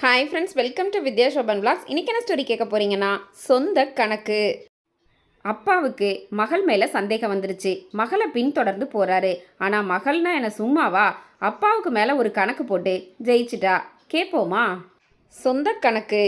Hi friends welcome to Vidya Shoban blogs இன்றைக்கி என்ன story கேட்க போகிறீங்கன்னா சொந்த கணக்கு. அப்பாவுக்கு மகள் மேலே சந்தேகம் வந்துருச்சு. மகளை பின்தொடர்ந்து போகிறாரு ஆனால் மகள்னா என்ன சும்மாவா? அப்பாவுக்கு மேலே ஒரு கணக்கு போட்டு ஜெயிச்சிட்டா. கேட்போமா? சொந்த கணக்கு.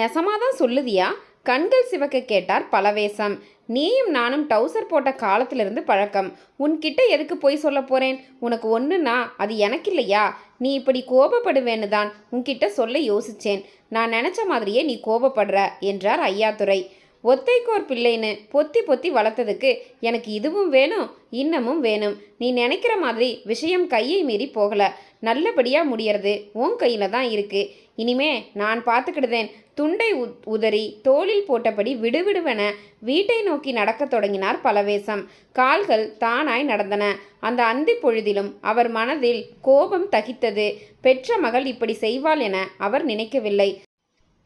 நெசமாக தான் சொல்லுதியா? கண்கள் சிவக்க கேட்டார் பலவேசம். நீயும் நானும் டவுசர் போட்ட காலத்திலிருந்து பழக்கம். உன்கிட்ட எதுக்கு போய் சொல்ல போறேன்? உனக்கு ஒன்றுனா அது எனக்கு இல்லையா நீ இப்படி கோபப்படுவேன்னு தான் உன்கிட்ட சொல்ல யோசிச்சேன். நான் நினச்ச மாதிரியே நீ கோபப்படுற என்றார் ஐயாத்துரை ஒத்தைக்கோர் பிள்ளைன்னு பொத்தி பொத்தி வளர்த்ததுக்கு எனக்கு இதுவும் வேணும் இன்னமும் வேணும். நீ நினைக்கிற மாதிரி விஷயம் கையை மீறி போகலை. நல்லபடியாக முடியறது உன் கையில் தான் இருக்குது இனிமே நான் பார்த்துக்கிடுதேன். துண்டை உ- உதறி தோளில் போட்டபடி விடுவிடுவென வீட்டை நோக்கி நடக்கத் தொடங்கினார் பலவேசம். கால்கள் தானாய் நடந்தன. அந்த அந்தி பொழுதிலும் அவர் மனதில் கோபம் தகித்தது. பெற்ற மகள் இப்படி செய்வாள் என அவர் நினைக்கவில்லை.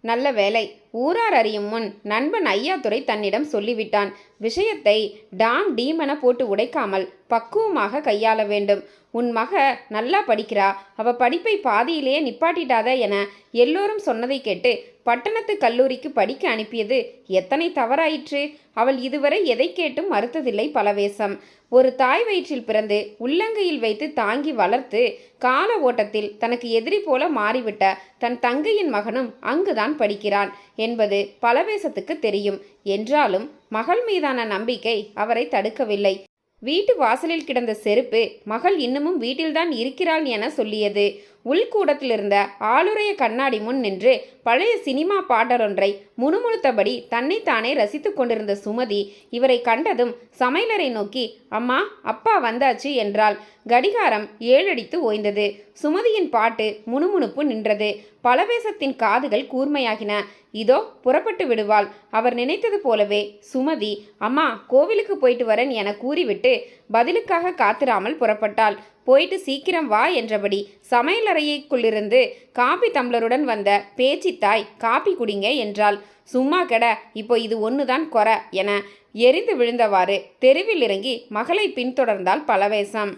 நல்ல வேலை ஊரார் அறியும் முன் நண்பன் ஐயாத்துரை தன்னிடம் சொல்லிவிட்டான். விஷயத்தை டாம் டீமென போட்டு உடைக்காமல் பக்குவமாக கையாள வேண்டும். உன் மக நல்லா படிக்கிறா. அவ படிப்பை பாதியிலேயே நிப்பாட்டிட்டாத என எல்லோரும் சொன்னதை கேட்டு பட்டணத்து கல்லூரிக்கு படிக்க அனுப்பியது எத்தனை தவறாயிற்று. அவள் இதுவரை எதை கேட்டும் மறுத்ததில்லை பலவேசம். ஒரு தாய் வயிற்றில் பிறந்து உள்ளங்கையில் வைத்து தாங்கி வளர்த்து கால ஓட்டத்தில் தனக்கு எதிரி போல மாறிவிட்ட தன் தங்கையின் மகனும் அங்குதான் படிக்கிறான். என்பது பலவேசத்துக்கு தெரியும். என்றாலும் மகள் மீதான நம்பிக்கை அவரை தடுக்கவில்லை. வீட்டு வாசலில் கிடந்த செருப்பு மகள் இன்னமும் வீட்டில்தான் இருக்கிறாள் என சொல்லியது. உள்கூடத்தில் இருந்த ஆளுடைய கண்ணாடி முன் நின்று பழைய சினிமா பாடலொன்றை முணுமுணுத்தபடி தன்னைத்தானே ரசித்துக் கொண்டிருந்த சுமதி இவரை கண்டதும் சமையலறை நோக்கி அம்மா அப்பா வந்தாச்சு என்றாள். கடிகாரம் ஏழடித்து ஓய்ந்தது. சுமதியின் பாட்டு முணுமுணுப்பு நின்றது. பலவேசத்தின் காதுகள் கூர்மையாகின. இதோ புறப்பட்டு விடுவாள். அவர் நினைத்தது போலவே சுமதி அம்மா கோவிலுக்கு போயிட்டு வரேன் என கூறிவிட்டு பதிலுக்காக காத்திராமல் புறப்பட்டாள். போயிட்டு சீக்கிரம் வா என்றபடி சமையலறையைக்குள்ளிருந்து காபி தம்ளருடன் வந்த பேச்சித்தாய் காபி குடிங்க என்றாள். சும்மா கெட இப்போ இது ஒன்று தான் கொற என எரிந்து விழுந்தவாறு தெருவில் இறங்கி மகளை பின்தொடர்ந்தாள் பலவேசம்.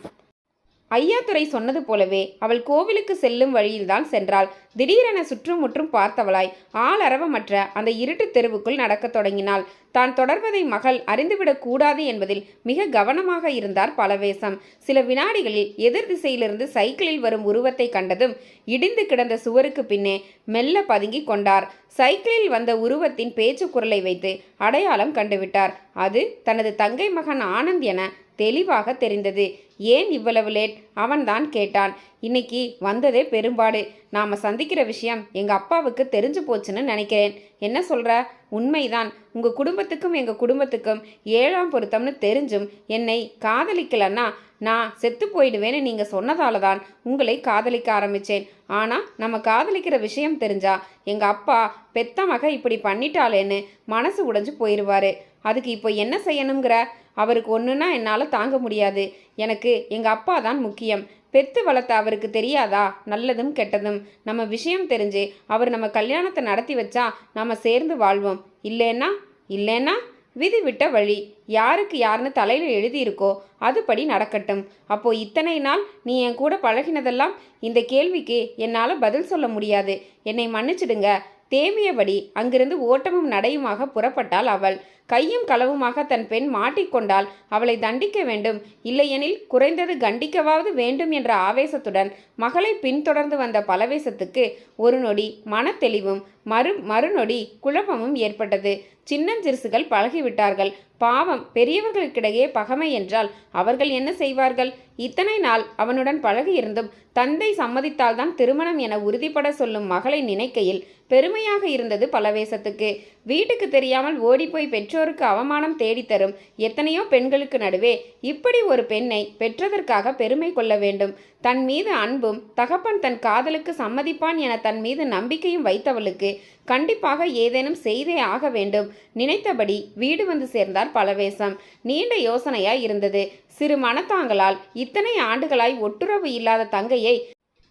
ஐயாத்துறை சொன்னது போலவே அவள் கோவிலுக்கு செல்லும் வழியில்தான் சென்றாள். திடீரென சுற்றுமுற்றும் பார்த்தவளாய் ஆளரவமற்ற அந்த இருட்டு தெருவுக்குள் நடக்கத் தொடங்கினாள். தான் தொடர்வதை மகள் அறிந்துவிடக் கூடாது என்பதில் மிக கவனமாக இருந்தார் பலவேசம். சில வினாடிகளில் எதிர் திசையிலிருந்து சைக்கிளில் வரும் உருவத்தை கண்டதும் இடிந்து கிடந்த சுவருக்கு பின்னே மெல்ல பதுங்கிக் கொண்டார். சைக்கிளில் வந்த உருவத்தின் பேச்சு குரலை வைத்து அடையாளம் கண்டுவிட்டார். அது தனது தங்கை மகன் ஆனந்த் என தெளிவாக தெரிந்தது. ஏன் இவ்வளவு லேட்? அவன்தான் கேட்டான். இன்னைக்கு வந்ததே பெரும்பாடு. நாம் சந்திக்கிற விஷயம் எங்கள் அப்பாவுக்கு தெரிஞ்சு போச்சுன்னு நினைக்கிறேன். என்ன சொல்கிற உண்மைதான். உங்கள் குடும்பத்துக்கும் எங்கள் குடும்பத்துக்கும் ஏழாம் பொருத்தம்னு தெரிஞ்சும் என்னை காதலிக்கலன்னா நான் செத்து போயிடுவேன்னு நீங்கள் சொன்னதால தான் உங்களை காதலிக்க ஆரம்பித்தேன் ஆனால் நம்ம காதலிக்கிற விஷயம் தெரிஞ்சா எங்கள் அப்பா பெத்த மக இப்படி பண்ணிட்டாளேன்னு மனசு உடைஞ்சு போயிடுவாரு அதுக்கு இப்போ என்ன செய்யணுங்கிற? அவருக்கு ஒன்றுனா என்னால் தாங்க முடியாது. எனக்கு எங்கள் அப்பா தான் முக்கியம். பெத்து வளர்த்த அவருக்கு தெரியாதா? நல்லதும் கெட்டதும். நம்ம விஷயம் தெரிஞ்சு அவர் நம்ம கல்யாணத்தை நடத்தி வச்சா நம்ம சேர்ந்து வாழ்வோம். இல்லைன்னா? இல்லைன்னா? விதி விட்ட வழி. யாருக்கு யாருன்னு தலையில் எழுதியிருக்கோ அதுபடி நடக்கட்டும். அப்போ இத்தனை நாள் நீ என் கூட பழகினதெல்லாம் இந்த கேள்விக்கு என்னால் பதில் சொல்ல முடியாது. என்னை மன்னிச்சிடுங்க. தேவியபடி அங்கிருந்து ஓட்டமும் நடையுமாக புறப்பட்டாள் அவள். கையும் களவுமாக தன் பெண் மாட்டிக்கொண்டால் அவளை தண்டிக்க வேண்டும். இல்லையெனில் குறைந்தது கண்டிக்கவாவது வேண்டும் என்ற ஆவேசத்துடன் மகளை பின்தொடர்ந்து வந்த பலவேசத்துக்கு ஒரு நொடி மனத்தெளிவும் மறு மறுநொடி குழப்பமும் ஏற்பட்டது. சின்னஞ்சிறுசுகள் பழகிவிட்டார்கள். பாவம் பெரியவர்களுக்கிடையே பகமை என்றால் அவர்கள் என்ன செய்வார்கள்? இத்தனை நாள் அவனுடன் பழகியிருந்தும் தந்தை சம்மதித்தால்தான் திருமணம் என உறுதிப்பட சொல்லும் மகளை நினைக்கையில் பெருமையாக இருந்தது பலவேசத்துக்கு. வீட்டுக்கு தெரியாமல் ஓடிப்போய் பெற்றோருக்கு அவமானம் தேடித்தரும். எத்தனையோ பெண்களுக்கு நடுவே இப்படி ஒரு பெண்ணை பெற்றதற்காக பெருமை கொள்ள வேண்டும். தன் மீது அன்பும் தகப்பன் தன் காதலுக்கு சம்மதிப்பான் என தன் மீது நம்பிக்கையும் வைத்தவளுக்கு கண்டிப்பாக ஏதேனும் செய்தே ஆக வேண்டும். நினைத்தபடி வீடு வந்து சேர்ந்தார் பலவேசம். நீண்ட யோசனையாய் இருந்தது. சிறு மனத்தாங்களால் இத்தனை ஆண்டுகளாய் ஒட்டுறவு இல்லாத தங்கையை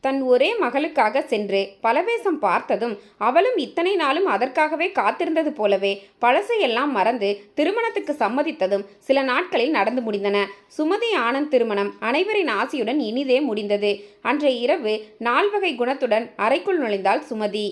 தன் ஒரே மகளுக்காக சென்று பலவேசம் பார்த்ததும் அவளும் இத்தனை நாளும் அதற்காகவே காத்திருந்தது போலவே பழசையெல்லாம் மறந்து திருமணத்துக்கு சம்மதித்ததும் சில நாட்களில் நடந்து முடிந்தன. சுமதி ஆனந்த் திருமணம் அனைவரின் ஆசையுடன் இனிதே முடிந்தது. அன்றைய இரவு நால்வகை குணத்துடன் அறைக்குள் நுழைந்தாள் சுமதி.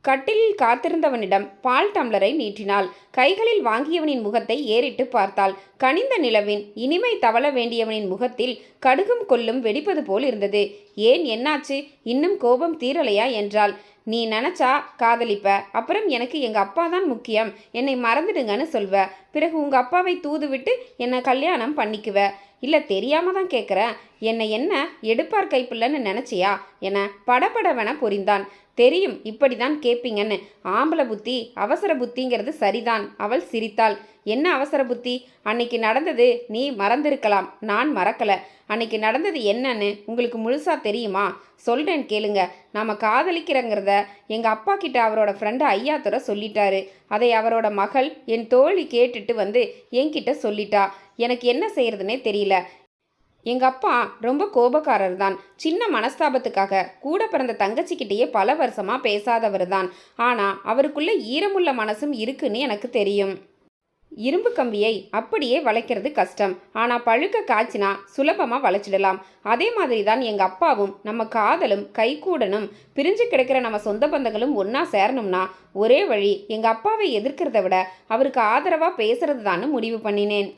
கட்டிலில் காத்திருந்தவனிடம் பால் டம்ளரை நீட்டினாள். கைகளில் வாங்கியவனின் முகத்தை ஏறிட்டு பார்த்தாள். கனிந்த நிலவின் இனிமை தவள வேண்டியவனின் முகத்தில் கடுகும் கொல்லும் வெடிப்பது போல் இருந்தது. ஏன் என்னாச்சு? இன்னும் கோபம் தீரலையா? என்றாள். நீ நினச்சா காதலிப்ப. அப்புறம் எனக்கு எங்கள் அப்பா தான் முக்கியம். என்னை மறந்துடுங்கன்னு சொல்வ. பிறகு உங்கள் அப்பாவை தூது விட்டு என்னை கல்யாணம் பண்ணிக்குவ. இல்லை தெரியாம தான் கேட்குறேன் என்னை என்ன எடுப்பார் கைப்பிள்ளைன்னு நினச்சியா? என படபடவென பொறிந்தான். தெரியும் இப்படி தான் கேட்பீங்கன்னு ஆம்பளை புத்தி அவசர புத்திங்கிறது சரிதான். அவள் சிரித்தாள். என்ன அவசர புத்தி? அன்னைக்கு நடந்தது நீ மறந்திருக்கலாம். நான் மறக்கல. அன்னைக்கு நடந்தது என்னன்னு உங்களுக்கு முழுசா தெரியுமா? சொல்றேன் கேளுங்க. நாம காதலிக்கிறங்கிறத எங்க அப்பா கிட்ட அவரோட ஃப்ரெண்டு ஐயாத்துறை சொல்லிட்டாரு. அதை அவரோட மகள் என் தோழி கேட்டுட்டு வந்து என்கிட்ட சொல்லிட்டா. எனக்கு என்ன செய்யறதுனே தெரியல. எங்க அப்பா ரொம்ப கோபக்காரர் தான் சின்ன மனஸ்தாபத்துக்காக கூட பிறந்த தங்கச்சிக்கிட்டேயே பல வருஷமா பேசாதவர் தான் ஆனா அவருக்குள்ள ஈரமுள்ள மனசும் இருக்குன்னு எனக்கு தெரியும். இரும்பு கம்பியை அப்படியே வளைக்கிறது கஷ்டம். ஆனால் பழுக்க காய்ச்சினா சுலபமாக வளைச்சிடலாம். அதே மாதிரி தான் எங்கள் அப்பாவும் நம்ம காதலும் கைகூடனும் பிரிஞ்சு கிடக்கிற நம்ம சொந்த பந்தங்களும் ஒன்றா சேரணும்னா ஒரே வழி எங்கள் அப்பாவை எதிர்க்கிறத விட அவருக்கு ஆதரவாக பேசுறது தான்னு முடிவு பண்ணினேன்.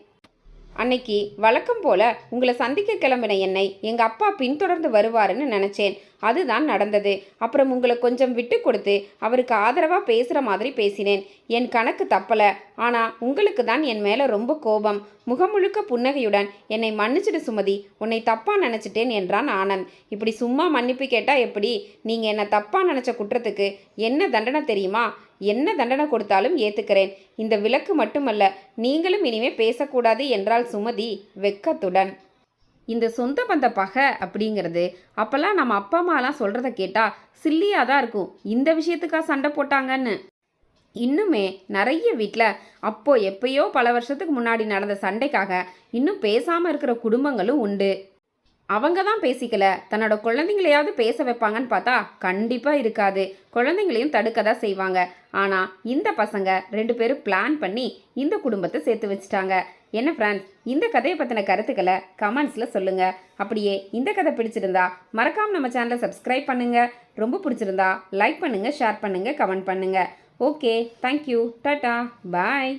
அன்னைக்கு வழக்கம் போல உங்களை சந்திக்க கிளம்பின என்னை எங்கள் அப்பா பின்தொடர்ந்து வருவாருன்னு நினச்சேன். அதுதான் நடந்தது. அப்புறம் உங்களை கொஞ்சம் விட்டு கொடுத்து அவருக்கு ஆதரவாக பேசுகிற மாதிரி பேசினேன். என் கணக்கு தப்பலை. ஆனால் உங்களுக்கு தான் என் மேலே ரொம்ப கோபம். முகமுழுக்க புன்னகையுடன் என்னை மன்னிச்சிடு சுமதி. உன்னை தப்பாக நினச்சிட்டேன் என்றான் ஆனந்த். இப்படி சும்மா மன்னிப்பு கேட்டால் எப்படி? நீங்கள் என்னை தப்பாக நினச்ச குற்றத்துக்கு என்ன தண்டனை தெரியுமா? என்ன தண்டனை கொடுத்தாலும் ஏத்துக்கிறேன். இந்த விலக்கு மட்டுமல்ல நீங்களும் இனிமே பேசக்கூடாது என்றால் சுமதி வெக்கத்துடன். இந்த சொந்த பந்த பகை அப்படிங்கிறது அப்போல்லாம் நம்ம அப்பா அம்மாலாம் சொல்கிறத கேட்டால் சில்லியாக தான் இருக்கும். இந்த விஷயத்துக்காக சண்டை போட்டாங்கன்னு. இன்னுமே நிறைய வீட்டில் அப்போ எப்பயோ பல வருஷத்துக்கு முன்னாடி நடந்த சண்டைக்காக இன்னும் பேசாமல் இருக்கிற குடும்பங்களும் உண்டு. அவங்க தான் பேசிக்கல. தன்னோட குழந்தைங்களையாவது பேச வைப்பாங்கன்னு பார்த்தா கண்டிப்பாக இருக்காது. குழந்தைங்களையும் தடுக்க தான் செய்வாங்க. ஆனால் இந்த பசங்க ரெண்டு பேரும் பிளான் பண்ணி இந்த குடும்பத்தை சேர்த்து வச்சுட்டாங்க. என்ன ஃப்ரெண்ட்ஸ் இந்த கதையை பற்றின கருத்துக்களை கமெண்ட்ஸில் சொல்லுங்கள் அப்படியே இந்த கதை பிடிச்சிருந்தா மறக்காமல் நம்ம சேனலை சப்ஸ்கிரைப் பண்ணுங்கள் ரொம்ப பிடிச்சிருந்தா லைக் பண்ணுங்கள் ஷேர் பண்ணுங்கள் கமெண்ட் பண்ணுங்கள் ஓகே தேங்க்யூ டாட்டா பாய்